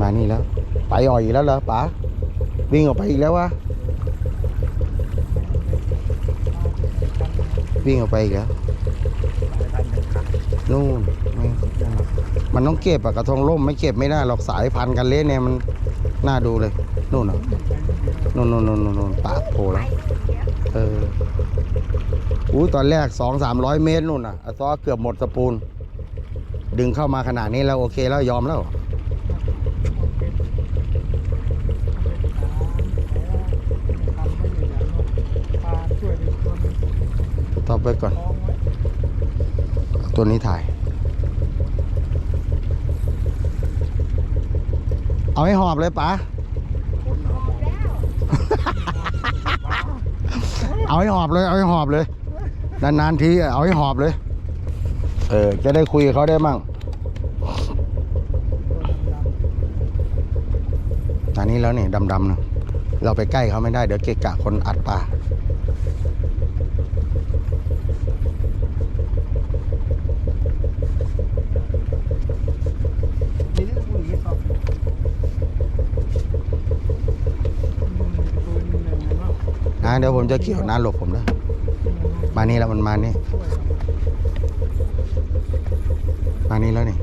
มานี่แล้ว ไปอ่อยอีกแล้วเหรอป๋าวิ่งออกไปอีกแล้ววะวิ่งออกไปอีกแล้วนู่นมันต้องเก็บอะกระทงร่มไม่เก็บไม่ได้หรอกสายพันกันเละเนี่ยมันน่าดูเลยนู่นเหรอนู่นนู่นนู่นนู่นนู่นปากโผล่แล้วเอออู้ตอนแรกสองสามร้อยเมตรนู่นอะอซอเกือบหมดสปูน ดึงเข้ามาขนาดนี้แล้วโอเคแล้วยอมแล้ว ต่อไปก่อน ตัวนี้ถ่าย เอาให้หอบเลยป๋าเอาให้หอบเลย เอาให้หอบเลย นานๆทีเอาให้หอบเลย เออ จะได้คุยกับเขาได้มั่งตอนนี้แล้วนี่ดำๆนะเราไปใกล้เขาไม่ได้เดี๋ยวเกะกะคนอัดปลา นะ เดี๋ยวผมจะเกี่ยวน้าหลบผมนะมานี่แล้วมันมานี่ มานี่แล้วนี่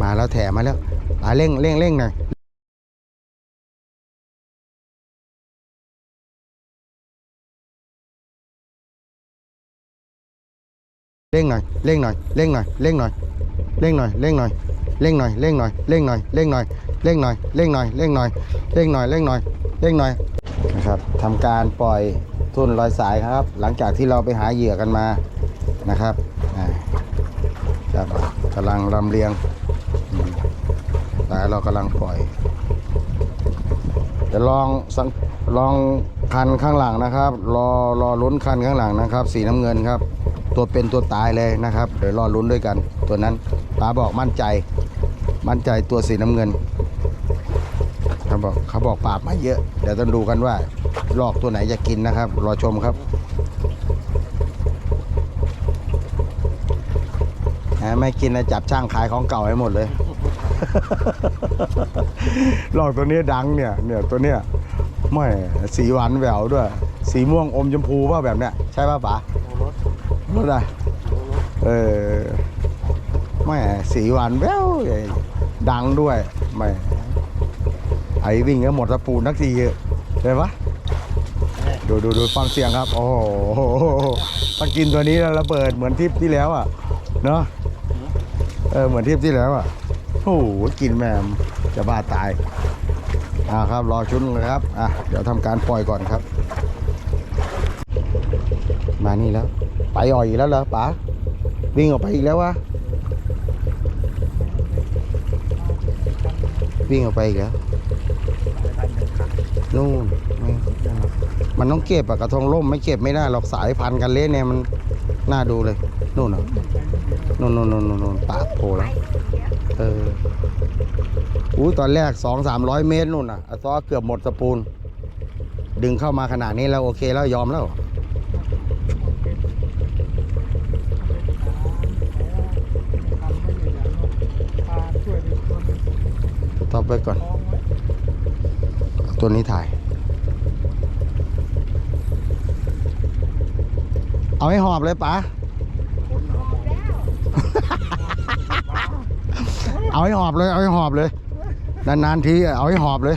มาแล้วแถมาแล้วอ่าเร่งเร่งเร่งหน่อยเร่งหน่อยเร่งหน่อยเร่งหน่อยเร่งหน่อยเร่งหน่อยเร่งหน่อย เร่งหน่อยเร่งหน่อยเร่งหน่อยเร่งหน่อยเร่งหน่อยเร่งหน่อยเร่งหน่อยเร่งหน่อยเร่งหน่อยเร่งหน่อยนะครับทำการปล่อยทุ่นลอยสายครับ หลังจากที่เราไปหาเหยื่อกันมานะครับอ่ากำลังลำเลียงแต่เรากำลังปล่อยเดี๋ยวลองสังลองคันข้างหลังนะครับ รอรอลุ้นคันข้างหลังนะครับ สีน้ำเงินครับ ตัวเป็นตัวตายเลยนะครับเดี๋ยวรอลุ้นด้วยกัน ตัวนั้นป้าบอกมั่นใจ มั่นใจตัวสีน้ำเงินเขาบอกเขาบอกปราบมาเยอะ เดี๋ยวต้องดูกันว่าลอกตัวไหนจะกินนะครับ รอชมครับไม่กินนะจับช่างขายของเก่าให้หมดเลย หลอกตัวนี้ดังเนี่ยเนี่ยตัวเนี้ยไม่สีหวานแหววด้วย สีม่วงอมชมพูป่ะแบบเนี้ยใช่ป่ะป๋ารถอะเออ ไม่สีหวานแหววดังด้วยไม่ไอวิ่งก็หมดสปูนักทีเห็นปะดูดูดูฟังเสียงครับ โอ้โหถ้ากินตัวนี้แล้วระเบิดเหมือนทิปที่แล้วอะ เนาะเออเหมือนทิปที่แล้วอะโอ้โหกินแมมจะบ้าตายอ่าครับรอชุนเลยครับอะเดี๋ยวทำการปล่อยก่อนครับ มานี่แล้ว ไปอ่อยอีกแล้วเหรอป๋าวิ่งออกไปอีกแล้ววะ วิ่งออกไปอีกแล้วนู่นไม่มันต้องเก็บอะกระทงร่มไม่เก็บไม่ได้หรอกสายพันกันเละเนี่ยมันน่าดูเลยนู่นนู่นนู่นนู่นนู่นนู่นปากโผล่แล้วเอออู้ตอนแรกสองสามร้อยเมตรนู่นอะอซอเกือบหมดสปูน ดึงเข้ามาขนาดนี้แล้วโอเคแล้วยอมแล้ว ต่อไปก่อน ตัวนี้ถ่าย เอาให้หอบเลยป๋าเอาให้หอบเลย เอาให้หอบเลย นานๆทีเอาให้หอบเลย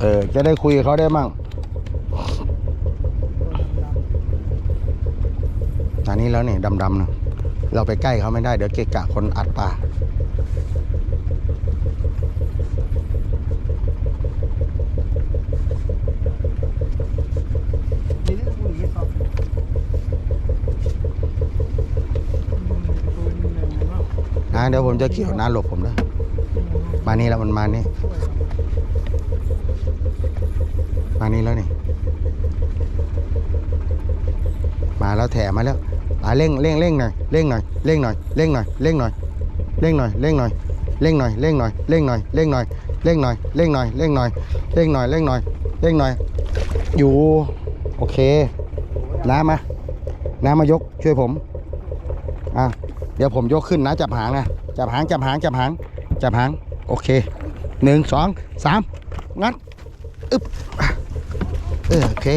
เออ จะได้คุยกับเขาได้มั่งตอนนี้แล้วนี่ดำๆนะเราไปใกล้เขาไม่ได้ เดี๋ยวเกะกะคนอัดปลา นะ เดี๋ยวผมจะเกี่ยวน้าหลบผมนะมานี่แล้วมันมานี่ มานี่แล้วนี่ มาแล้วแถมาแล้วอ่าเร่งเร่งเร่งหน่อยเร่งหน่อยเร่งหน่อยเร่งหน่อยเร่งหน่อยเร่งหน่อยเร่งหน่อยเร่งหน่อยเร่งหน่อยเร่งหน่อยเร่งหน่อยเร่งหน่อยเร่งหน่อยเร่งหน่อยเร่งหน่อยเร่งหน่อยเร่งหน่อย อยู่ โอเค น้ามา น้ามายกช่วยผม อะ เดี๋ยวผมยกขึ้นนะจับหางนะจับหางจับหางจับหางจับหางโอเคหนึ่งสองสามงัดอึบเออโอเค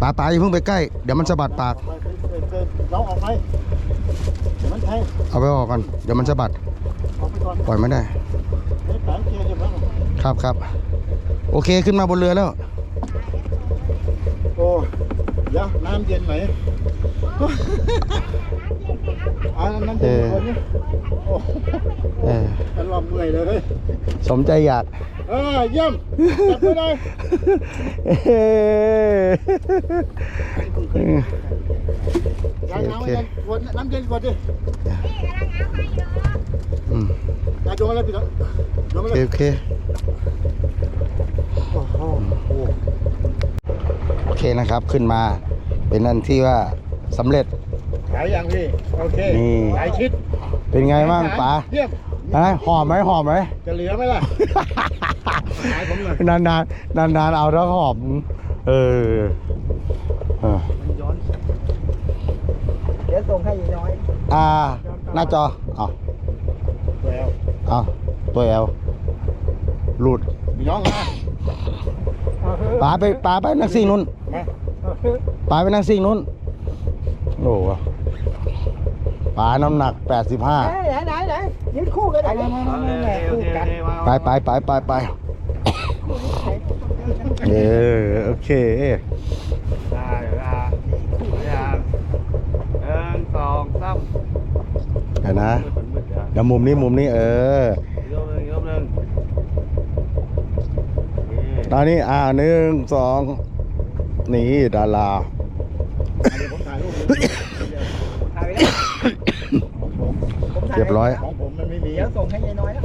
ปลาปลาอย่าเพิ่งไปใกล้เดี๋ยวมันสะบัดปากเราออกไปเดี๋ยวมันแทงเอาไปออกก่อนเดี๋ยวมันสะบัดปล่อยไม่ได้ครับครับโอเคขึ้นมาบนเรือแล้วโอ้ยน้ำเย็นไหม นอ่าน้ำเย็นคนนี้โอ้เออฉันว่าเมื่อยเลยเฮ้ยสมใจอยากเออเยี่ยมจับไปเลยเฮ้ยยายน้ำเย็นกดน้ำเย็นกดดิอืมยายโยนอะไรพี่น้องโยนโอเคโอเค โอ้โหโอ้โอเคนะครับขึ้นมาเป็นอันที่ว่าสำเร็จ ยยังพี่ โอเคนี่ขายชิดเป็นไงบ้างป๋าเยี่ยมอะไรหอมไหมหอมไหม จะเหลือไหมล่ะขายผมเลย นานนานนานนานๆเอาแล้วหอมเออเออมันย้อนเดี๋ยวส่งให้ยายน้อย อ่า หน้าจอเอาแล้วเอาตัวแอลหลุดพี่น้องมาป๋าไปป๋าไปนั่งซิ่งนู้นมาป๋าไปนั่งซิ่งนู้นโอ้โห ป๋าน้ำหนัก 85 ไหนไหนไหนไหนยืนคู่กันได้ไปไปไปไปไปเออโอเคได้เวลาอย่างหนึ่งสองสามเดี๋ยวนะเดี๋ยวมุมนี้มุมนี้เอออีกรอบหนึ่งอีกรอบหนึ่งนี่ตอนนี้อ่าหนึ่งสองนี่ดารา เดี๋ยวผมถ่ายรูป ถ่ายไปแล้วผมถ่าย เรียบร้อย ของผมมันไม่มี เดี๋ยวส่งให้ยายน้อยแล้ว